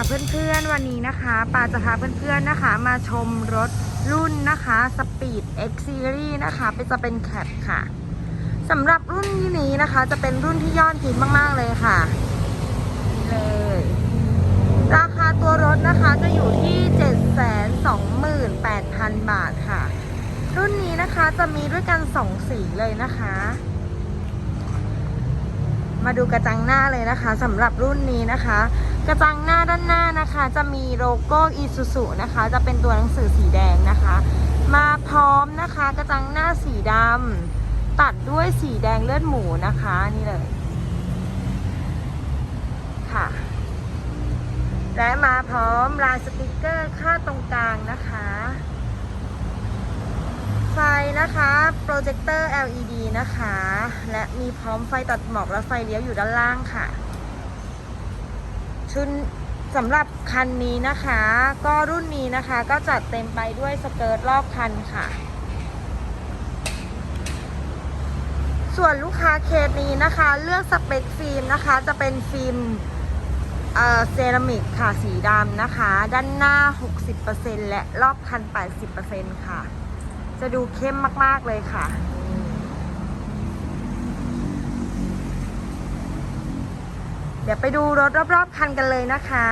ค่ะเพื่อนๆวันนี้นะคะปาจะพาเพื่อนๆนะคะ มาชมรถรุ่นนะคะ Speed X Series นะคะเป็นจะเป็นแคปค่ะสำหรับรุ่นนี้นะคะ จะเป็นรุ่นที่ยอดฮิตมากๆเลยค่ะเลยราคาตัวรถนะคะจะอยู่ที่ 728,000 บาทค่ะ รุ่นนี้นะคะจะมีด้วยกัน 2 สีเลยนะคะ มาดูกระจังหน้าเลยนะคะสำหรับรุ่นนี้นะคะ กระจังหน้าด้านหน้านะคะ จะมีโลโก้อีซูซุนะคะ จะเป็นตัวหนังสือสีแดงนะคะ มาพร้อมนะคะกระจังหน้าสีดำตัดด้วยสีแดงเลือดหมูนะคะนี่เลยค่ะ และมาพร้อมลายสติกเกอร์ค่าดตรงกลางนะคะไฟนะคะโปรเจคเตอร์ LED นะคะ และมีพร้อมไฟตัดหมอกและไฟเลี้ยวอยู่ด้านล่างค่ะ ชุดสำหรับคันนี้นะคะ ก็รุ่นนี้นะคะก็จัดเต็มไปด้วยสเกิร์ตรอบคันค่ะ ส่วนลูกค้าเคสนี้นะคะ เลือกสเปคฟิล์มนะคะ จะเป็นฟิล์มเอ่อเซรามิกค่ะสีดำนะคะ ด้านหน้า 60%และรอบคัน 80%ค่ะ จะดูเข้มมาก ๆ เลยค่ะ เดี๋ยวไปดูรถรอบๆคันกันเลยนะคะ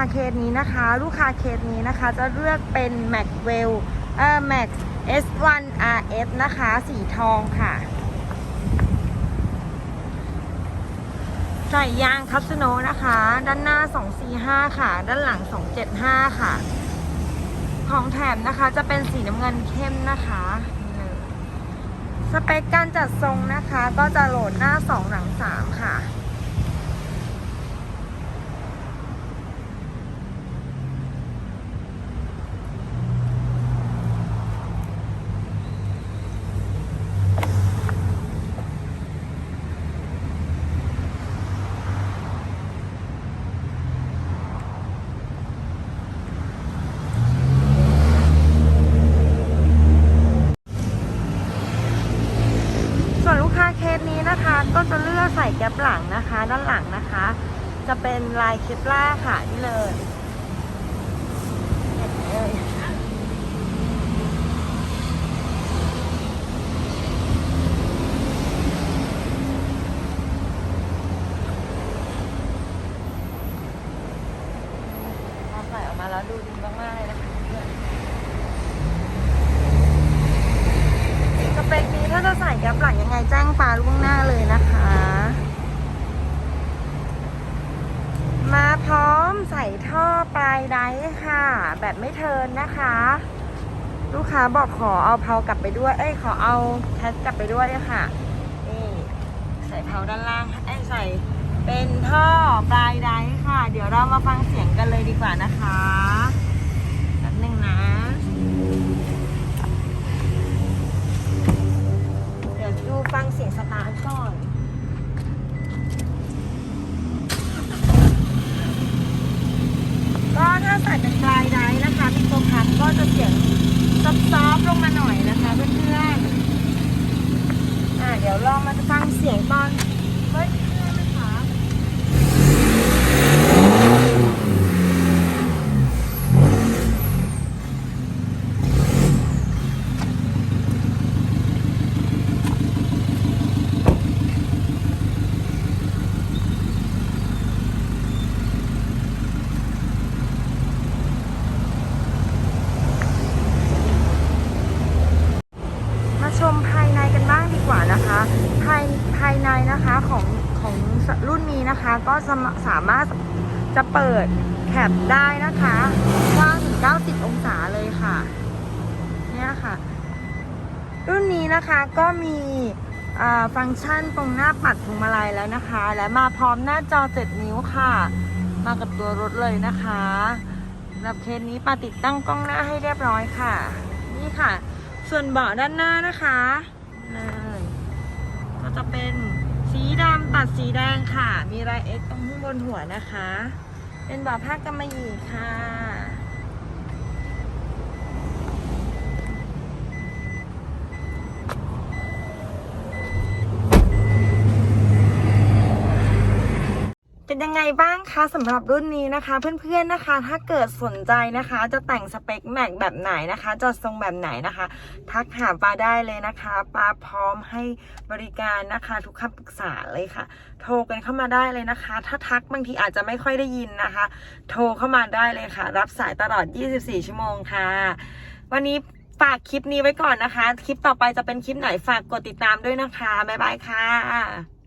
ค้าเคสนี้นะคะ ลูกค้าเคสนี้นะคะ จะเลือกเป็นแม็กเวลเอ่อแม็ก S1 RS นะคะ สีทองค่ะใส่ยางคัสโนนะคะ ด้านหน้า 245 ค่ะ ด้านหลัง 275 ค่ะ ของแถมนะคะจะเป็นสีน้ำเงินเข้มนะคะสเปคการจัดทรงนะคะ ก็จะโหลดหน้า 2 หลัง 3 ค่ะ ส่วน ตนี้นะคะก็จะเลือกใส่แก๊ปหลังนะคะ ด้านหลังนะคะ จะเป็นลายเคปล่าค่ะนี่เลยเห็นเอ่ยพอใส่ออกมาแล้วดูดีมากๆเลยนะคะเพื่อน สเปค นี้ถ้าจะใส่แก๊ปหลังยังไงแจ้งฟ้าล่วงหน้าเลยนะคะ มาพร้อมใส่ท่อปลายไดค่ะ แบบไม่เทินนะคะ ลูกค้าบอกขอเอาเพากลับไปด้วย เอ้ยขอเอาแคสกลับไปด้วยค่ะ นี่ใส่เพาด้านล่างเอ้ใส่เป็นท่อปลายไดค่ะ เดี๋ยวเรามาฟังเสียงกันเลยดีกว่านะคะ ฟังเสียงสตาร์ทก่อน ก็ถ้าใส่เป็นปลายได้นะคะมีตัวพัดก็จะเสียงซอฟๆลงมาหน่อยนะคะเพื่อนๆอ่าเดี๋ยวลองมาฟังเสียงตอนเฮ้ยเครื่องนะคะ มาชมภายในกันบ้างดีกว่านะคะ ภายภายในนะคะของของรุ่นนี้นะคะ ก็สามสามารถจะเปิดแคปได้นะคะกว้างถึง90 องศาเลยค่ะ เนี่ยค่ะ รุ่นนี้นะคะก็มีฟังก์ชันตรงหน้าปัดพวงมาลัยแล้วนะคะ และมาพร้อมหน้าจอ 7 นิ้วค่ะ มากับตัวรถเลยนะคะสำหรับเคสนี้ปาติดตั้งกล้องหน้าให้เรียบร้อยค่ะ นี่ค่ะ ส่วนเบาะด้านหน้านะคะเลยก็จะเป็น ดำตัดสีแดงค่ะ มีลายเอ็กตรงข้างบนหัวนะคะ เป็นบ่อผ้ากำมะหยี่ค่ะ ยังไงบ้างคะสำหรับรุ่นนี้นะคะ เพื่อนๆนะคะ ถ้าเกิดสนใจนะคะ จะแต่งสเปคแม็กแบบไหนนะคะจะทรงแบบไหนนะคะ ทักหาปาได้เลยนะคะปาพร้อมให้บริการนะคะ ทุกคำปรึกษาเลยค่ะ โทรกันเข้ามาได้เลยนะคะ ถ้าทักบางทีอาจจะไม่ค่อยได้ยินนะคะ โทรเข้ามาได้เลยค่ะ รับสายตลอด 24 ชั่วโมงค่ะ วันนี้ฝากคลิปนี้ไว้ก่อนนะคะ คลิปต่อไปจะเป็นคลิปไหนฝากกดติดตามด้วยนะคะบ๊ายบายค่ะ